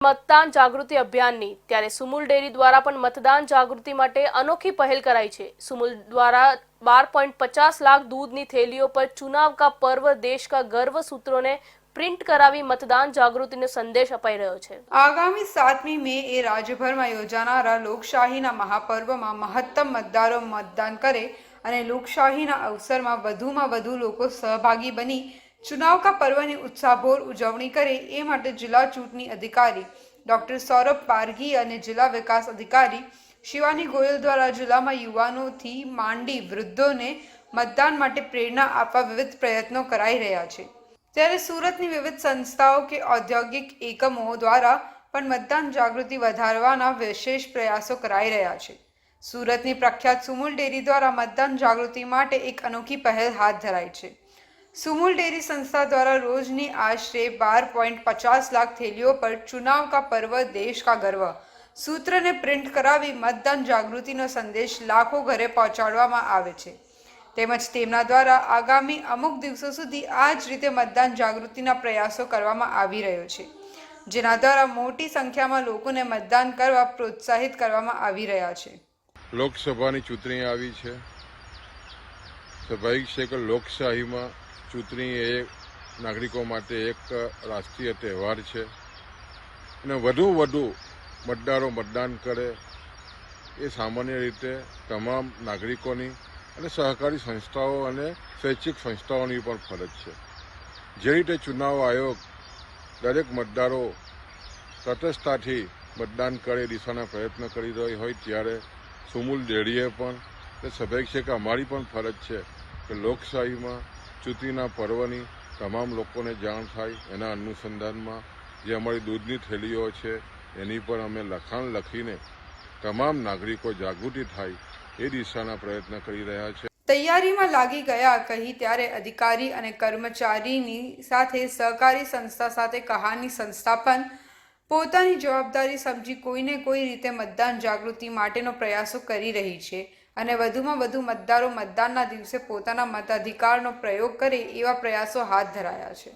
મતદાન જાગૃતિ અભિયાનની. ત્યારે સુમુલ ડેરી દ્વારા પણ મતદાન જાગૃતિ માટે અનોખી પહેલ કરાઈ છે. સુમુલ દ્વારા બાર પોઈન્ટ પચાસ લાખ દૂધની થેલીઓ પર ચુનાવ કા પર્વ, દેશ કા ગર્વ સૂત્રોને પ્રિન્ટ કરાવી મતદાન જાગૃતિનો સંદેશ અપાઈ રહ્યો છે. આગામી સાતમી મે એ રાજ્યભરમાં યોજાનારા લોકશાહીના મહાપર્વમાં મહત્તમ મતદારો મતદાન કરે અને લોકશાહીના અવસરમાં વધુમાં વધુ લોકો સહભાગી બની ચુનાવ કા પર્વની ઉત્સાહભોર ઉજવણી કરે એ માટે જિલ્લા ચૂંટણી અધિકારી ડોક્ટર સૌરભ પારઘી અને જિલ્લા વિકાસ અધિકારી શિવાની ગોયલ દ્વારા જિલ્લામાં યુવાનોથી માંડી વૃદ્ધોને મતદાન માટે પ્રેરણા આપવા વિવિધ પ્રયત્નો કરાઈ રહ્યા છે. ત્યારે સુરતની વિવિધ સંસ્થાઓ કે ઔદ્યોગિક એકમો દ્વારા પણ મતદાન જાગૃતિ વધારવાના વિશેષ પ્રયાસો કરાઈ રહ્યા છે. સુરતની પ્રખ્યાત સુમુલ ડેરી દ્વારા મતદાન જાગૃતિ માટે એક અનોખી પહેલ હાથ ધરાઈ છે. સુમુલ ડેરી સંસ્થા દ્વારા રોજની આશરે બાર પોઈન્ટ પચાસ લાખ થેલીઓ પર ચુનાવ કા પર્વ, દેશ કા ગર્વ સૂત્રને પ્રિન્ટ કરાવી મતદાન જાગૃતિનો સંદેશ લાખો ઘરે પહોંચાડવામાં આવે છે. તેમજ તેમના દ્વારા આગામી અમુક દિવસો સુધી આ જ રીતે મતદાન જાગૃતિના પ્રયાસો કરવામાં આવી રહ્યો છે. જેના દ્વારા મોટી સંખ્યામાં લોકોને મતદાન કરવા પ્રોત્સાહિત કરવામાં આવી રહ્યા છે. લોકસભાની ચૂંટણી આવી છે. સ્વાભાવિક છે કે લોકશાહીમાં ચૂંટણી એ નાગરિકો માટે એક રાષ્ટ્રીય તહેવાર છે. અને વધુ વધુ મતદારો મતદાન કરે એ સામાન્ય રીતે તમામ નાગરિકોની અને સહકારી સંસ્થાઓ અને સ્વૈચ્છિક સંસ્થાઓની પણ ફરજ છે. જે રીતે ચુનાવ આયોગ દરેક મતદારો તટસ્થતાથી મતદાન કરે દિશાના પ્રયત્ન કરી રહી હોય ત્યારે સુમુલ ડેડીએ પણ એ સભ્ય છે કે અમારી પણ ફરજ છે કે લોકશાહીમાં ચૂંટણીના પર્વની તમામ લોકોને જાણ થાય એના અનુસંધાનમાં જે અમારી દૂધની થેલીઓ છે, એની પર અમે લખાણ લખીને તમામ નાગરિકો જાગૃતિ થાય એ દિશાના પ્રયત્ન કરી રહ્યા છે. તૈયારીમાં લાગી ગયા કહી ત્યારે અધિકારી અને કર્મચારીની સાથે સહકારી સંસ્થા સાથે કહાની સંસ્થા પણ પોતાની જવાબદારી સમજી કોઈને કોઈ રીતે મતદાન જાગૃતિ માટેનો પ્રયાસો કરી રહી છે. અને વધુમાં વધુ મતદારો મતદાનના દિવસે પોતાના મતાધિકારનો પ્રયોગ કરે એવા પ્રયાસો હાથ ધરાયા છે.